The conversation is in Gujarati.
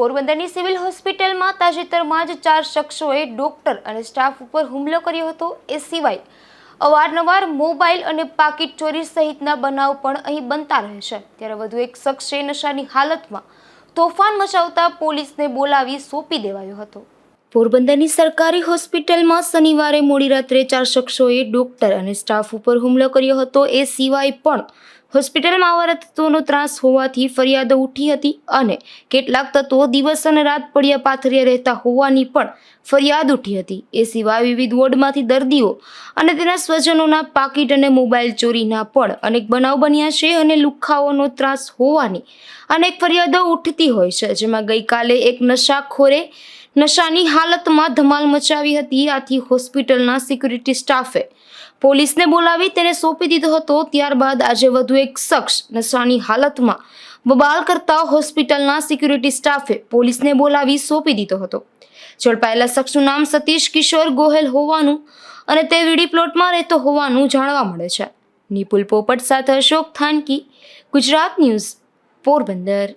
પોરબંદરની સિવિલ હોસ્પિટલમાં તાજેતરમાં જ ચાર શખ્સોએ ડોક્ટર અને સ્ટાફ ઉપર હુમલો કર્યો હતો. એ સિવાય અવારનવાર મોબાઈલ અને પાકીટ ચોરી સહિતના બનાવ પણ અહીં બનતા રહે છે. ત્યારે વધુ એક શખ્સે નશાની હાલતમાં તોફાન મચાવતા પોલીસને બોલાવી સોંપી દેવાયો હતો. પોરબંદરની સરકારી હોસ્પિટલમાં શનિવારે મોડી રાત્રે ચાર શખ્સોએ ડોક્ટર અને સ્ટાફ ઉપર હુમલો કર્યો હતો. એ સિવાય પણ હોસ્પિટલમાં આવા તત્વોનો ત્રાસ હોવાથી ફરિયાદો ઉઠી હતી અને કેટલાક તત્વો દિવસ અને રાત પડ્યા પાથર્યા રહેતા હોવાની પણ ફરિયાદ ઉઠી હતી. એ સિવાય વિવિધ વોર્ડમાંથી દર્દીઓ અને તેના સ્વજનોના પાકીટ અને મોબાઈલ ચોરીના પણ અનેક બનાવ બન્યા છે અને લુખાઓનો ત્રાસ હોવાની અનેક ફરિયાદો ઉઠતી હોય છે, જેમાં ગઈકાલે એક નશાખોરે નશાની હાલતમાં ધમાલ મચાવી હતી. આથી હોસ્પિટલના સિક્યુરિટી સ્ટાફે પોલીસને બોલાવી તેને સોંપી દીધો હતો. ત્યારબાદ આજે વધુ એક શખ્સ નશાની હાલતમાં બબાલ કરતા હોસ્પિટલના સિક્યુરિટી સ્ટાફે પોલીસને બોલાવી સોંપી દીધો હતો. ઝડપાયેલા શખ્સનું નામ સતીશ કિશોર ગોહેલ હોવાનું અને તે વીડી પ્લોટમાં રહેતો હોવાનું જાણવા મળે છે. નિપુલ પોપટ સાથે અશોક થાનકી, ગુજરાત ન્યૂઝ પોરબંદર.